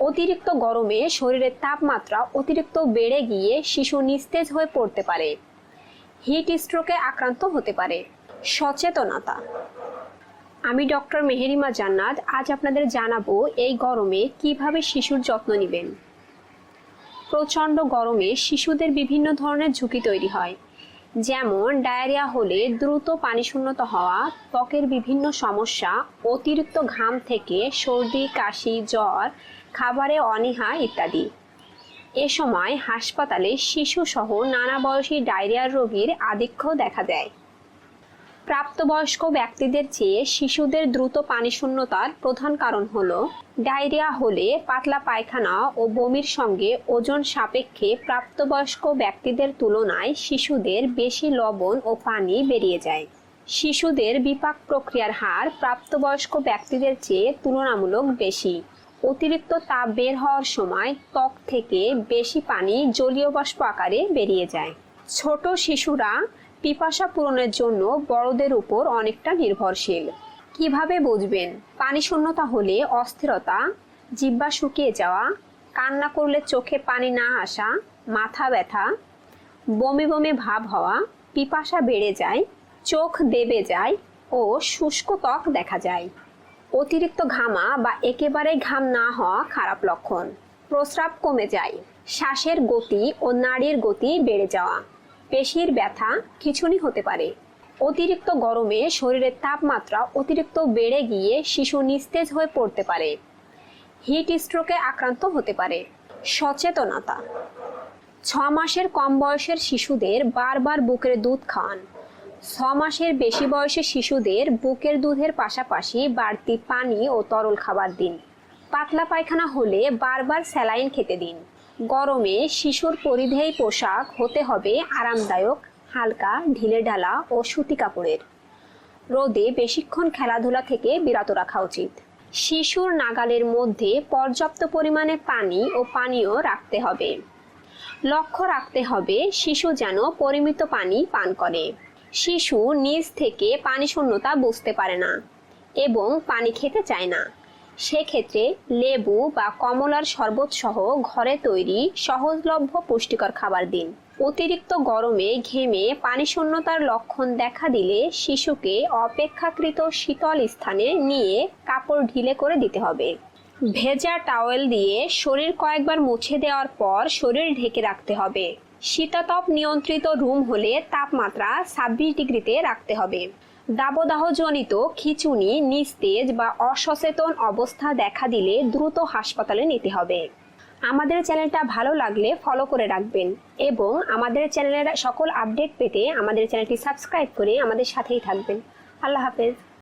অতিরিক্ত গরমে শরীরের তাপমাত্রা অতিরিক্ত বেড়ে গিয়ে শিশু নিস্তেজ হয়ে পড়তে পারে। হিট স্ট্রোকে আক্রান্ত হতে পারে। সচেতনতা। আমি ডক্টর মেহেরিমা জান্নাত, আজ আপনাদের জানাব এই গরমে কীভাবে শিশুর যত্ন নেবেন। প্রচণ্ড গরমে শিশুদের বিভিন্ন ধরনের ঝুঁকি তৈরি হয়। যেমন ডায়রিয়া হলে দ্রুত পানিশূন্যতা হওয়া, ত্বকের বিভিন্ন সমস্যা, অতিরিক্ত ঘাম থেকে সর্দি, কাশি, জ্বর, খাবারে অনীহা ইত্যাদি। এ সময় হাসপাতালে শিশুসহ নানা বয়সী ডায়রিয়ার রোগীর আধিক্য দেখা দেয়। প্রাপ্তবয়স্ক ব্যক্তিদের চেয়ে শিশুদের দ্রুত পানিশূন্যতার প্রধান কারণ হলো ডায়রিয়া হলে পাতলা পায়খানা ও বমির সঙ্গে ওজন সাপেক্ষে প্রাপ্তবয়স্ক ব্যক্তিদের তুলনায় শিশুদের বেশি লবণ ও পানি বেরিয়ে যায়। শিশুদের বিপাক প্রক্রিয়ার হার প্রাপ্তবয়স্ক ব্যক্তিদের চেয়ে তুলনামূলক বেশি। অতিরিক্ত তাপ বের হওয়ার সময় ত্বক থেকে বেশি পানি জলীয় বাষ্প আকারে বেরিয়ে যায়। ছোট শিশুরা পিপাসা পূরণের জন্য বড়দের উপর অনেকটা নির্ভরশীল। কীভাবে বুঝবেন? পানি শূন্যতা হলে অস্থিরতা জিব্বা শুকিয়ে যাওয়া, কান্না করলে চোখে পানি না আসা, মাথা ব্যথা, বমি বমি ভাব হওয়া, পিপাসা বেড়ে যায়, চোখ দেবে যায় ও শুষ্ক ত্বক দেখা যায়। অতিরিক্ত ঘামা বা একেবারে ঘাম না হওয়া খারাপ লক্ষণ। প্রস্রাব কমে যায়, শ্বাসের গতি ও নাড়ির গতি বেড়ে যাওয়া। পেশির ব্যথা খিঁচুনি হতে পারে। অতিরিক্ত গরমে শরীরের তাপমাত্রা অতিরিক্ত বেড়ে গিয়ে শিশু নিস্তেজ হয়ে পড়তে পারে। হিট স্ট্রোকে আক্রান্ত হতে পারে। সচেতনতা। ছ মাসের কম বয়সের শিশুদের বারবার বুকের দুধ খাওয়ান ছ মাসের বেশি বয়সের শিশুদের বুকের দুধের পাশাপাশি বাড়তি পানি ও তরল খাবার দিন। পাতলা পায়খানা হলে বারবার স্যালাইন খেতে দিন। গরমে শিশুর পরিধেয় পোশাক হতে হবে আরামদায়ক, হালকা, ঢিলে ঢালা ও সুতি কাপড়ের। রোদে বেশিক্ষণ খেলাধুলা থেকে বিরত রাখা উচিত। শিশুর নাগালের মধ্যে পর্যাপ্ত পরিমাণে পানি ও পানীয় রাখতে হবে। লক্ষ্য রাখতে হবে শিশু যেন পরিমিত পানি পান করে। শিশু নিজ থেকে পানি শূন্যতা বুঝতে পারে না এবং পানি খেতে চায় না। সেক্ষেত্রে লেবু বা কমলার শরবত সহ ঘরে তৈরি সহজলভ্য পুষ্টিকর খাবার দিন। অতিরিক্ত গরমে ঘেমে পানি শূন্যতার লক্ষণ দেখা দিলে শিশুকে অপেক্ষাকৃত শীতল স্থানে নিয়ে কাপড় ঢিলে করে দিতে হবে। ভেজা টাওয়েল দিয়ে শরীর কয়েকবার মুছে দেওয়ার পর শরীর ঢেকে রাখতে হবে। শীতাতপ নিয়ন্ত্রিত রুম হলে তাপমাত্রা ছাব্বিশ ডিগ্রিতে রাখতে হবে। দাবদাহজনিত খিচুনি, নিস্তেজ বা অসচেতন অবস্থা দেখা দিলে দ্রুত হাসপাতালে নিতে হবে। আমাদের চ্যানেলটা ভালো লাগলে ফলো করে রাখবেন এবং আমাদের চ্যানেলের সকল আপডেট পেতে আমাদের চ্যানেলটি সাবস্ক্রাইব করে আমাদের সাথেই থাকবেন। আল্লাহ হাফেজ।